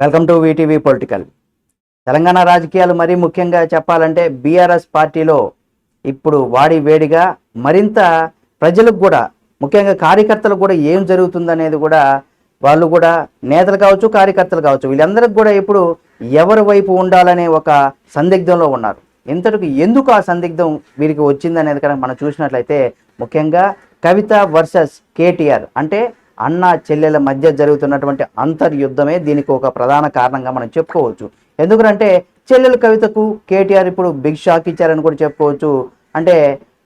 Welcome to VTV political. Telangana రాజకీయాలు మరీ ముఖ్యంగా చెప్పాలంటే బీఆర్ఎస్ పార్టీలో ఇప్పుడు వాడి వేడిగా మరింత ప్రజలకు కూడా ముఖ్యంగా కార్యకర్తలకు కూడా ఏం జరుగుతుందనేది కూడా వాళ్ళు కూడా నేతలు కావచ్చు కార్యకర్తలు కావచ్చు వీళ్ళందరికీ కూడా ఇప్పుడు ఎవరి వైపు ఉండాలనే ఒక సందిగ్ధంలో ఉన్నారు. ఇంతటికి ఎందుకు ఆ సందిగ్ధం వీరికి వచ్చిందనేది కనుక మనం చూసినట్లయితే ముఖ్యంగా కవిత వర్సెస్ కేటీఆర్ అంటే అన్న చెల్లెల మధ్య జరుగుతున్నటువంటి అంతర్యుద్ధమే దీనికి ఒక ప్రధాన కారణంగా మనం చెప్పుకోవచ్చు. ఎందుకంటే చెల్లెల కవితకు కేటీఆర్ ఇప్పుడు బిగ్ షాక్ ఇచ్చారని కూడా చెప్పుకోవచ్చు. అంటే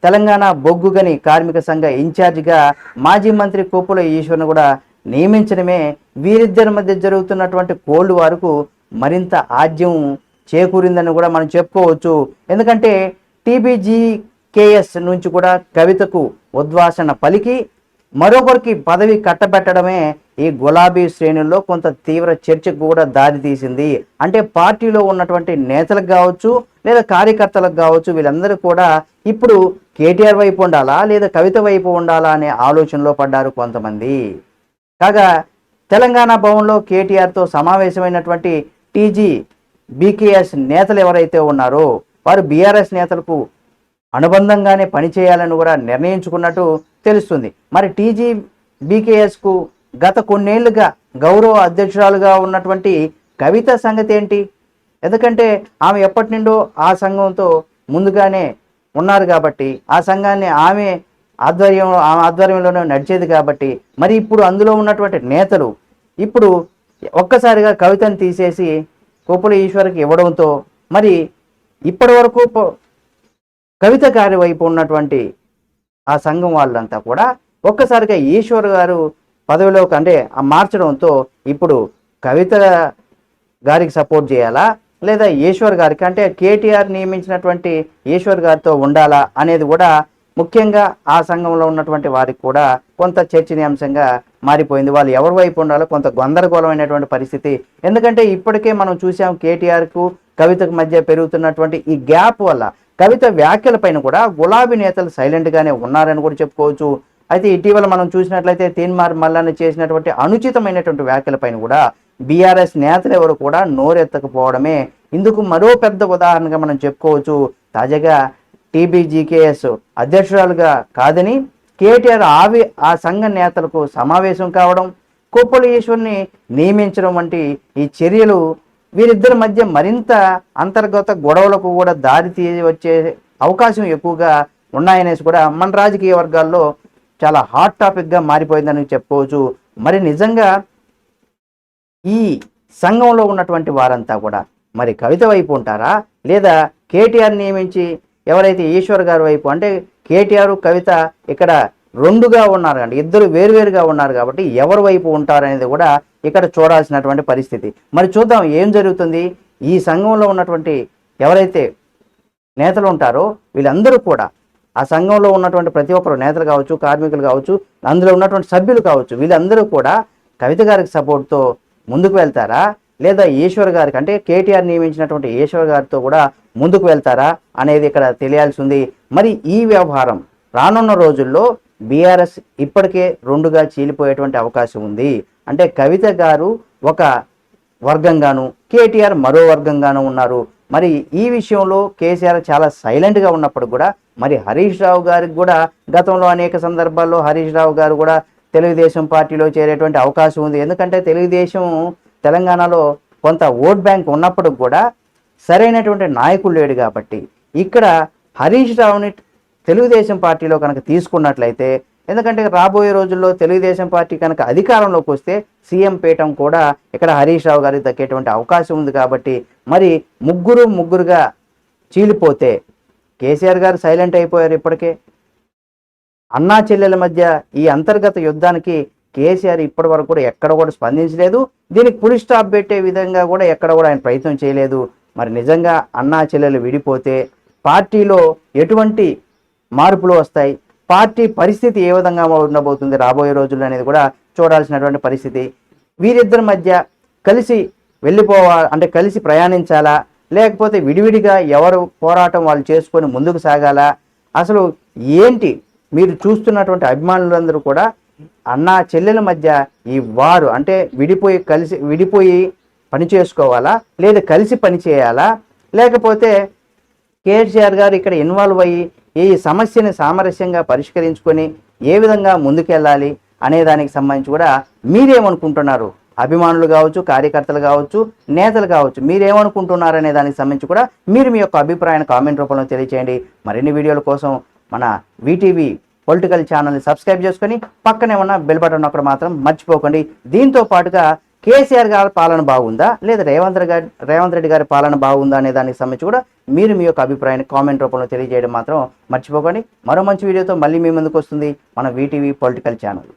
తెలంగాణ బొగ్గుగని కార్మిక సంఘ ఇన్ఛార్జిగా మాజీ మంత్రి కోపుల ఈశ్వర్ను కూడా నియమించడమే వీరిద్దరి మధ్య జరుగుతున్నటువంటి కోల్డ్ వారుకు మరింత ఆద్యం చేకూరిందని కూడా మనం చెప్పుకోవచ్చు. ఎందుకంటే టీబీజీ కేఎస్ నుంచి కూడా కవితకు ఉద్వాసన పలికి మరొకరికి పదవి కట్టబెట్టడమే ఈ గులాబీ శ్రేణుల్లో కొంత తీవ్ర చర్చకు కూడా దారి తీసింది. అంటే పార్టీలో ఉన్నటువంటి నేతలకు కావచ్చు లేదా కార్యకర్తలకు కావచ్చు వీళ్ళందరూ కూడా ఇప్పుడు కేటీఆర్ వైపు ఉండాలా లేదా కవిత వైపు ఉండాలా అనే ఆలోచనలో పడ్డారు కొంతమంది. కాగా తెలంగాణ భవన్లో కేటీఆర్తో సమావేశమైనటువంటి టీజీ బీకేఎస్ నేతలు ఎవరైతే ఉన్నారో వారు బీఆర్ఎస్ నేతలకు అనుబంధంగానే పనిచేయాలని కూడా నిర్ణయించుకున్నట్టు తెలుస్తుంది. మరి టీజీ బీకేఎస్కు గత కొన్నేళ్ళుగా గౌరవ అధ్యక్షురాలుగా ఉన్నటువంటి కవిత సంగతి ఏంటి? ఎందుకంటే ఆమె ఎప్పటి నుండో ఆ సంఘంతో ముందుగానే ఉన్నారు కాబట్టి ఆ సంఘాన్ని ఆమె ఆధ్వర్యం ఆమె ఆధ్వర్యంలోనే నడిచేది కాబట్టి మరి ఇప్పుడు అందులో ఉన్నటువంటి నేతలు ఇప్పుడు ఒక్కసారిగా కవితను తీసేసి కోపుల ఈశ్వర్కి ఇవ్వడంతో మరి ఇప్పటి వరకు కవిత గారి వైపు ఉన్నటువంటి ఆ సంఘం వాళ్ళంతా కూడా ఒక్కసారిగా ఈశ్వర్ గారు పదవిలోకి అంటే ఆ మార్చడంతో ఇప్పుడు కవిత గారికి సపోర్ట్ చేయాలా? లేదా ఈశ్వర్ గారికి? అంటే కేటీఆర్ నియమించినటువంటి ఈశ్వర్ గారితో ఉండాలా అనేది కూడా ముఖ్యంగా ఆ సంఘంలో ఉన్నటువంటి వారికి కూడా కొంత చర్చనీయాంశంగా మారిపోయింది. వాళ్ళు ఎవరి వైపు ఉండాలో కొంత గందరగోళమైనటువంటి పరిస్థితి. ఎందుకంటే ఇప్పటికే మనం చూసాం కేటీఆర్కు కవితకు మధ్య పెరుగుతున్నటువంటి ఈ గ్యాప్ వల్ల కవిత వ్యాఖ్యల పైన కూడా గులాబీ నేతలు సైలెంట్గానే ఉన్నారని కూడా చెప్పుకోవచ్చు. అయితే ఇటీవల మనం చూసినట్లయితే తీన్మార్ మల్లాన్ని చేసినటువంటి అనుచితమైనటువంటి వ్యాఖ్యల పైన కూడా బీఆర్ఎస్ నేతలు ఎవరు కూడా నోరెత్తకపోవడమే. ఇందుకు మరో పెద్ద ఉదాహరణగా మనం చెప్పుకోవచ్చు. తాజాగా టీబీజీకేఎస్ అధ్యక్షురాలుగా కాదని కేటీఆర్ ఆవి ఆ సంఘ నేతలకు సమావేశం కావడం కొప్పుల ఈశ్వర్ని నియమించడం వంటి ఈ చర్యలు వీరిద్దరి మధ్య మరింత అంతర్గత గొడవలకు కూడా దారి తీ వచ్చే అవకాశం ఎక్కువగా ఉన్నాయనేసి కూడా మన రాజకీయ వర్గాల్లో చాలా హాట్ టాపిక్గా మారిపోయిందని చెప్పుకోవచ్చు. మరి నిజంగా ఈ సంఘంలో ఉన్నటువంటి వారంతా కూడా మరి కవిత వైపు ఉంటారా? లేదా కేటీఆర్ నియమించి ఎవరైతే ఈశ్వర్ గారి వైపు అంటే కేటీఆర్ కవిత ఇక్కడ రెండుగా ఉన్నారు అండి ఇద్దరు వేరువేరుగా ఉన్నారు కాబట్టి ఎవరి వైపు ఉంటారనేది కూడా ఇక్కడ చూడాల్సినటువంటి పరిస్థితి. మరి చూద్దాం ఏం జరుగుతుంది? ఈ సంఘంలో ఉన్నటువంటి ఎవరైతే నేతలు ఉంటారో వీళ్ళందరూ కూడా ఆ సంఘంలో ఉన్నటువంటి ప్రతి ఒక్కరు నేతలు కావచ్చు కార్మికులు కావచ్చు అందులో ఉన్నటువంటి సభ్యులు కావచ్చు వీళ్ళందరూ కూడా కవిత గారికి సపోర్ట్తో ముందుకు వెళ్తారా? లేదా ఈశ్వర్ గారికి అంటే కేటీఆర్ నియమించినటువంటి ఈశ్వర్ గారితో కూడా ముందుకు వెళ్తారా అనేది ఇక్కడ తెలియాల్సి ఉంది. మరి ఈ వ్యవహారం రానున్న రోజుల్లో బీఆర్ఎస్ ఇప్పటికే రెండుగా చీలిపోయేటువంటి అవకాశం ఉంది. అంటే కవిత గారు ఒక వర్గంగాను కేటీఆర్ మరో వర్గంగాను ఉన్నారు. మరి ఈ విషయంలో కేసీఆర్ చాలా సైలెంట్గా ఉన్నప్పుడు కూడా మరి హరీష్ రావు గారికి కూడా గతంలో అనేక సందర్భాల్లో హరీష్ రావు గారు కూడా తెలుగుదేశం పార్టీలో చేరేటువంటి అవకాశం ఉంది. ఎందుకంటే తెలుగుదేశం తెలంగాణలో కొంత ఓట్ బ్యాంక్ ఉన్నప్పుడు కూడా సరైనటువంటి నాయకులు లేడు కాబట్టి ఇక్కడ హరీష్ రావుని తెలుగుదేశం పార్టీలో కనుక తీసుకున్నట్లయితే ఎందుకంటే రాబోయే రోజుల్లో తెలుగుదేశం పార్టీ కనుక అధికారంలోకి వస్తే సీఎం పీఠం కూడా ఇక్కడ హరీష్ రావు గారికి దక్కేటువంటి అవకాశం ఉంది కాబట్టి మరి ముగ్గురు ముగ్గురుగా చీలిపోతే కేసీఆర్ గారు సైలెంట్ అయిపోయారు ఇప్పటికే. అన్నా చెల్లెల మధ్య ఈ అంతర్గత యుద్ధానికి కేసీఆర్ ఇప్పటి వరకు కూడా ఎక్కడ కూడా స్పందించలేదు. దీనికి పులి స్టాప్ పెట్టే విధంగా కూడా ఎక్కడ కూడా ఆయన ప్రయత్నం చేయలేదు. మరి నిజంగా అన్నా చెల్లెలు విడిపోతే పార్టీలో ఎటువంటి మార్పులు వస్తాయి. పార్టీ పరిస్థితి ఏ విధంగా ఉండబోతుంది రాబోయే రోజుల్లో అనేది కూడా చూడాల్సినటువంటి పరిస్థితి. వీరిద్దరి మధ్య కలిసి వెళ్ళిపోవాలి అంటే కలిసి ప్రయాణించాలా? లేకపోతే విడివిడిగా ఎవరు పోరాటం వాళ్ళు చేసుకొని ముందుకు సాగాలా? అసలు ఏంటి? మీరు చూస్తున్నటువంటి అభిమానులందరూ కూడా అన్న చెల్లెల మధ్య ఈ వారు అంటే విడిపోయి కలిసి విడిపోయి పని చేసుకోవాలా? లేదా కలిసి పని చేయాలా? లేకపోతే కేసీఆర్ గారు ఇక్కడ ఇన్వాల్వ్ అయ్యి ఈ సమస్యని సామరస్యంగా పరిష్కరించుకొని ఏ విధంగా ముందుకెళ్ళాలి అనే దానికి సంబంధించి కూడా మీరేమనుకుంటున్నారు? అభిమానులు కావచ్చు కార్యకర్తలు కావచ్చు నేతలు కావచ్చు మీరేమనుకుంటున్నారు అనే దానికి సంబంధించి కూడా మీరు మీ యొక్క అభిప్రాయాన్ని కామెంట్ రూపంలో తెలియచేయండి. మరిన్ని వీడియోల కోసం మన వీటీవీ పొలిటికల్ ఛానల్ని సబ్స్క్రైబ్ చేసుకొని పక్కనే ఉన్న బెల్ బటన్ అక్కడ మాత్రం మర్చిపోకండి. దీంతో పాటుగా కేసీఆర్ గారి పాలన బాగుందా? లేదా రేవంత్ గారి రేవంత్ రెడ్డి గారి పాలన బాగుందా అనే దానికి సంబంధించి కూడా మీరు మీ యొక్క అభిప్రాయాన్ని కామెంట్ రూపంలో తెలియజేయడం మాత్రం మర్చిపోకండి. మరో మంచి వీడియోతో మళ్ళీ మీ ముందుకు వస్తుంది మన వీటీవీ పొలిటికల్ ఛానల్